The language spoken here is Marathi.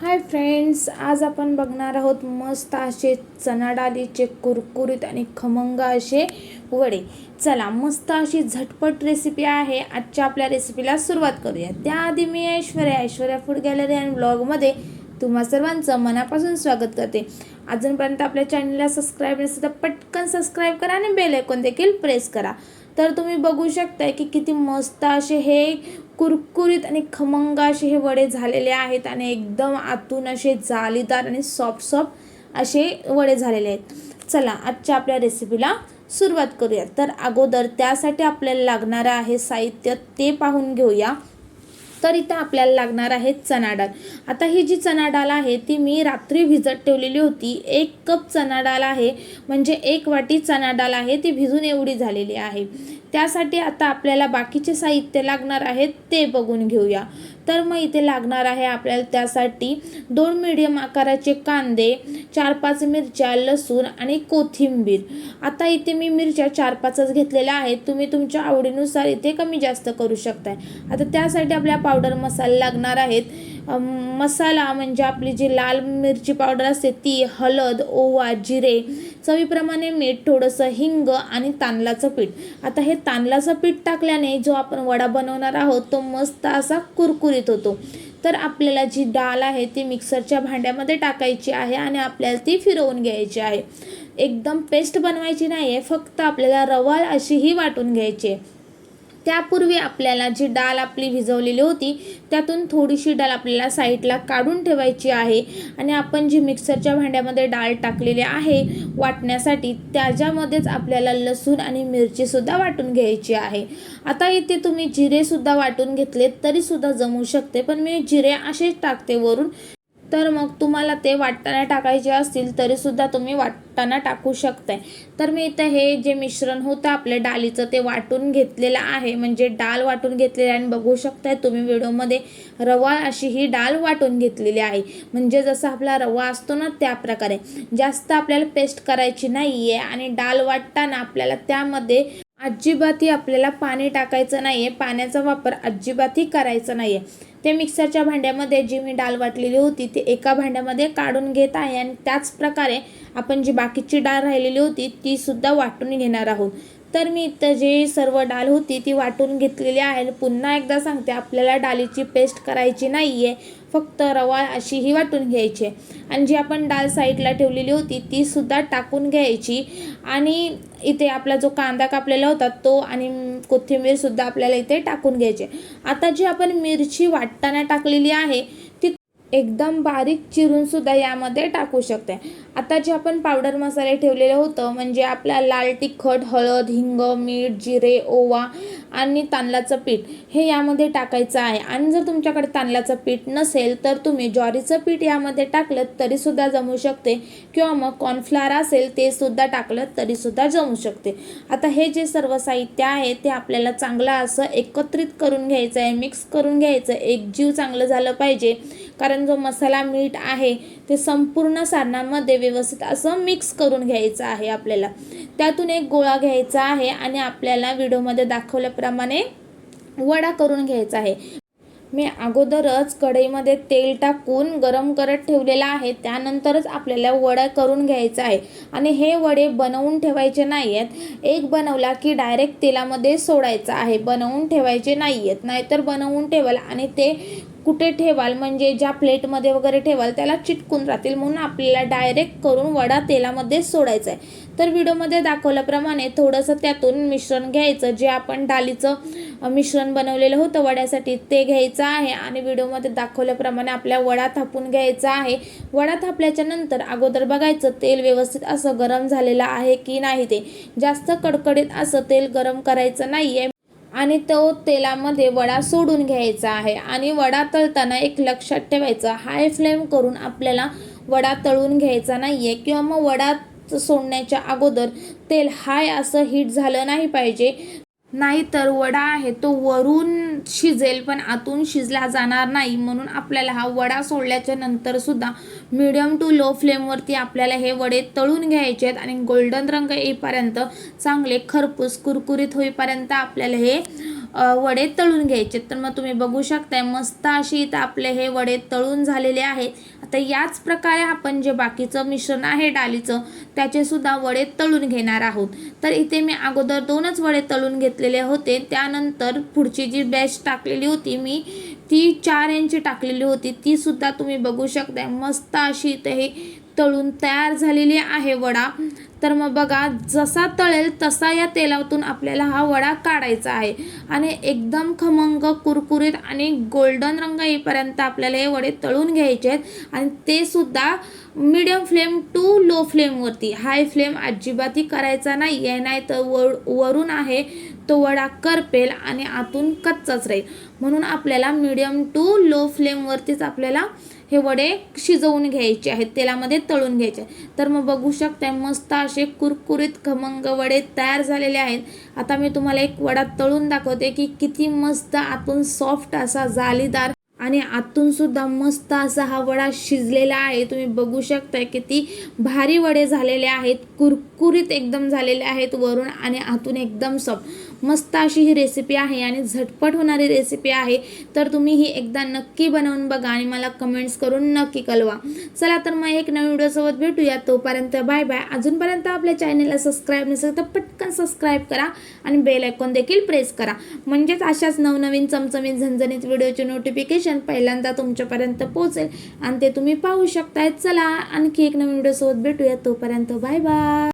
हाय फ्रेंड्स आज आपण बघणार आहोत मस्त असे चना डाळीचे कुरकुरीत आणि खमंग असे वडे. चला मस्त अशी झटपट रेसिपी आहे. आजच्या आपल्या रेसिपीला सुरुवात करूया. त्याआधी मी ऐश्वर्या ऐश्वर्या फूड गॅलरी आणि ब्लॉगमध्ये तुम्हा सर्वांचं मनापासून स्वागत करते. अजूनपर्यंत आपल्या चॅनलला सबस्क्राईब नसेल तर पटकन सबस्क्राईब करा आणि बेल ऐकून देखील प्रेस करा. तर तुम्ही बघू शकताय की किती मस्त असे हे कुरकुरीत आणि खमंग असे हे वडे झालेले आहेत आणि एकदम आतून असे जालीदार आणि सॉफ्ट सॉफ्ट असे वडे झालेले आहेत. चला आजच्या आपल्या रेसिपीला सुरुवात करूया. तर अगोदर त्यासाठी आपल्याला लागणारं आहे साहित्य ते पाहून घेऊया. तर इथं आपल्याला लागणार आहे चणा डाळ आता ही जी चणा डाळ आहे ती मी रात्री भिजत ठेवलेली होती. एक कप चणा डाळ आहे म्हणजे एक वाटी चणा डाळ आहे ती भिजून एवढी झालेली आहे. त्यासाठी आता आपल्याला बाकीचे साहित्य लागणार आहेत ते बघून घेऊया. तर मग इथे लागणार आहे आपल्याला त्यासाठी दोन मिडियम आकाराचे कांदे चार पाच मिरच्या लसूण आणि कोथिंबीर. आता इथे मी मिरच्या चार पाचच घेतलेल्या आहेत. तुम्ही तुमच्या आवडीनुसार इथे कमी जास्त करू शकताय. आता त्यासाठी आपल्या पावडर मसाला लागणार आहेत. मसाला म्हणजे आपली जी लाल मिरची पावडर असते ती हळद ओवा जिरे चवीप्रमाणे मीठ थोडंसं हिंग आणि तांदळाचं पीठ. आता हे तांदळाचं पीठ टाकल्याने जो आपण वडा बनवणार आहोत तो मस्त असा कुरकुरीत होतो. तर आपल्याला जी डाळ आहे ती मिक्सरच्या भांड्यामध्ये टाकायची आहे आणि आपल्याला ती फिरवून घ्यायची आहे. एकदम पेस्ट बनवायची नाही आहे फक्त आपल्याला रवाळ अशी ही वाटून घ्यायची आहे. त्यापूर्वी आपल्याला जी डाळ आपली भिजवलेली होती त्यातून थोडीशी डाळ आपल्याला साईडला काढून ठेवायची आहे. आणि आपण जी मिक्सरच्या भांड्यामध्ये डाळ टाकलेली आहे वाटण्यासाठी त्याच्यामध्येच आपल्याला लसूण आणि मिरचीसुद्धा वाटून घ्यायची आहे. आता इथे तुम्ही जिरेसुद्धा वाटून घेतले तरीसुद्धा जमू शकते पण मी जिरे असेच टाकते वरून. तर मग तुम्हाला ते वाटताना टाकायचे असतील तरीसुद्धा तुम्ही वाटताना टाकू शकताय. तर मी इथं हे जे मिश्रण होतं आपल्या डाळीचं ते वाटून घेतलेलं आहे. म्हणजे डाळ वाटून घेतलेली आणि बघू शकताय तुम्ही व्हिडिओमध्ये रवा अशी ही डाळ वाटून घेतलेली आहे. म्हणजे जसा आपला रवा असतो ना त्या प्रकारे. जास्त आपल्याला पेस्ट करायची नाही आहे आणि डाळ वाटताना आपल्याला त्यामध्ये अजिबातही आपल्याला पाणी टाकायचं नाही आहे पाण्याचा वापर अजिबातही करायचा नाही आहे ते मिक्सरच्या भांड्यामध्ये जी मी डाळ वाटलेली होती ती एका भांड्यामध्ये काढून घेत आहे आणि त्याच प्रकारे आपण जी बाकीची डाळ राहिलेली होती ती सुद्धा वाटून घेणार आहोत. तर मी इथं जे सर्व डाळ होती ती वाटून घेतलेली आहे पुन्हा एकदा सांगते आपल्याला डाळीची पेस्ट करायची नाही आहे फक्त रवा अशी ही वाटून घ्यायची आणि जी आपण डाळ साईडला ठेवलेली होती ती सुद्धा टाकून घ्यायची. आणि इथे आपला जो कांदा कापलेला होता तो आणि कोथिंबीरसुद्धा आपल्याला इथे टाकून घ्यायचे. आता जी आपण मिरची वाटताना टाकलेली आहे एकदम बारीक चिरून सुद्धा यामध्ये टाकू शकते. आता जे आपण पावडर मसाले ठेवलेले होतं म्हणजे आपला लाल तिखट हळद हिंग मीठ जिरे ओवा आणि तांदळाचं पीठ हे यामध्ये टाकायचं आहे. आणि जर तुमच्याकडे तांदळाचं पीठ नसेल तर तुम्ही ज्वारीचं पीठ यामध्ये टाकलं तरीसुद्धा जमू शकते. किंवा मग कॉर्नफ्लॉर असेल ते सुद्धा टाकलं तरीसुद्धा जमू शकते. आता हे जे सर्व साहित्य आहे ते आपल्याला चांगलं असं एकत्रित करून घ्यायचं आहे मिक्स करून घ्यायचं एकजीव चांगलं झालं पाहिजे. कारण जो मसाला मीठ आहे ते संपूर्ण सारणामध्ये व्यवस्थित असं मिक्स करून घ्यायचं आहे आपल्याला. त्यातून एक गोळा घ्यायचा आहे आणि आपल्याला व्हिडिओमध्ये दाखवल्याप्रमाणे वडा करून घ्यायचा आहे. मी अगोदरच कढईमध्ये तेल टाकून गरम करत ठेवलेला आहे त्यानंतरच आपल्याला वडा करून घ्यायचा आहे. आणि हे वडे बनवून ठेवायचे नाही आहेत एक बनवला की डायरेक्ट तेलामध्ये सोडायचा आहे. बनवून ठेवायचे नाही आहेत नाहीतर बनवून ठेवाल आणि ते कुठे ठेवाल? म्हणजे ज्या प्लेटमध्ये वगैरे ठेवाल त्याला चिटकून राहतील. म्हणून आपल्याला डायरेक्ट करून वडा तेलामध्ये सोडायचा आहे. तर व्हिडिओमध्ये दाखवल्याप्रमाणे थोडंसं त्यातून मिश्रण घ्यायचं. जे आपण डालीचं मिश्रण बनवलेलं होतं वड्यासाठी ते घ्यायचं आहे. आणि व्हिडिओमध्ये दाखवल्याप्रमाणे आपल्या वडा थापून घ्यायचा आहे. वडा थापल्याच्या नंतर अगोदर बघायचं तेल व्यवस्थित असं गरम झालेलं आहे की नाही ते. जास्त कडकडीत असं तेल गरम करायचं नाही आहे आणि तो तेलामध्ये वडा सोडून घ्यायचा आहे. आणि वडा तळताना एक लक्षात ठेवायचं हाय फ्लेम करून आपल्याला वडा तळून घ्यायचा नाही आहे किंवा मग वडा सोडण्याच्या अगोदर तेल हाय असं हीट झालं नाही पाहिजे. नाहीतर वडा आहे तो वरून शिजेल पण आतून शिजला जाणार नाही. म्हणून आपल्याला हा वडा सोडल्याच्या नंतरसुद्धा मिडियम टू लो फ्लेमवरती आपल्याला हे वडे तळून घ्यायचे आहेत. आणि गोल्डन रंग येईपर्यंत चांगले खरपूस कुरकुरीत होईपर्यंत आपल्याला हे वडे तळून घ्यायचे. तर मग तुम्ही बघू शकताय मस्त अशी इथं आपले हे वडे तळून झालेले आहेत. आता याच प्रकारे आपण जे बाकीचं मिश्रण आहे डालीचं त्याचे सुद्धा वडे तळून घेणार आहोत. तर इथे मी अगोदर दोनच वडे तळून घेतलेले होते. त्यानंतर पुढची जी बॅच टाकलेली होती मी ती चार इंची टाकलेली होती. ती सुद्धा तुम्ही बघू शकताय. मस्त अशी इथे हे तळून तयार झालेली आहे वडा. तर मग बघा जसा तळेल तसा या तेलातून आपल्याला हा वडा काढायचा आहे. आणि एकदम खमंग कुरकुरीत आणि गोल्डन रंग येईपर्यंत आपल्याला हे वडे तळून घ्यायचे आहेत. आणि ते सुद्धा मीडियम फ्लेम टू लो फ्लेमवरती हाय फ्लेम अजिबातही करायचा नाही. आहे नाही तर वर वरून आहे तो वडा करपेल आणि आतून कच्चाच राहील. म्हणून आपल्याला मीडियम टू लो फ्लेमवरतीच आपल्याला हे वडे शिजवून घ्यायचे आहेत तेलामध्ये तळून घ्यायचे तर मग बघू शकताय मस्त असे कुरकुरीत खमंग वडे तयार झालेले आहेत. आता मी तुम्हाला एक वडा तळून दाखवते की किती मस्त आतून सॉफ्ट असा जालीदार आणि आतून सुद्धा मस्त असा हा वडा शिजलेला आहे. तुम्ही बघू शकताय किती भारी वडे झालेले आहेत कुरकुरीत एकदम झालेले आहेत वरून आणि आतून एकदम सॉफ्ट मस्त अशी ही रेसिपी आहे आणि झटपट होणारी रेसिपी आहे. तर तुम्ही ही एकदा नक्की बनवून बघा आणि मला कमेंट्स करून नक्की कळवा. चला तर मग एक नवीन व्हिडिओसोबत भेटूया. तोपर्यंत बाय बाय अजूनपर्यंत आपल्या चॅनलला सबस्क्राईब नसेल तर पटकन सबस्क्राईब करा आणि बेल आयकॉन देखील प्रेस करा. म्हणजेच अशाच नवनवीन चमचमीत झणझणीत व्हिडिओचे नोटिफिकेशन पहिल्यांदा तुमच्यापर्यंत पोहोचेल आणि ते तुम्ही पाहू शकताय. चला आणखी एक नवीन व्हिडिओसोबत भेटूया. तोपर्यंत बाय बाय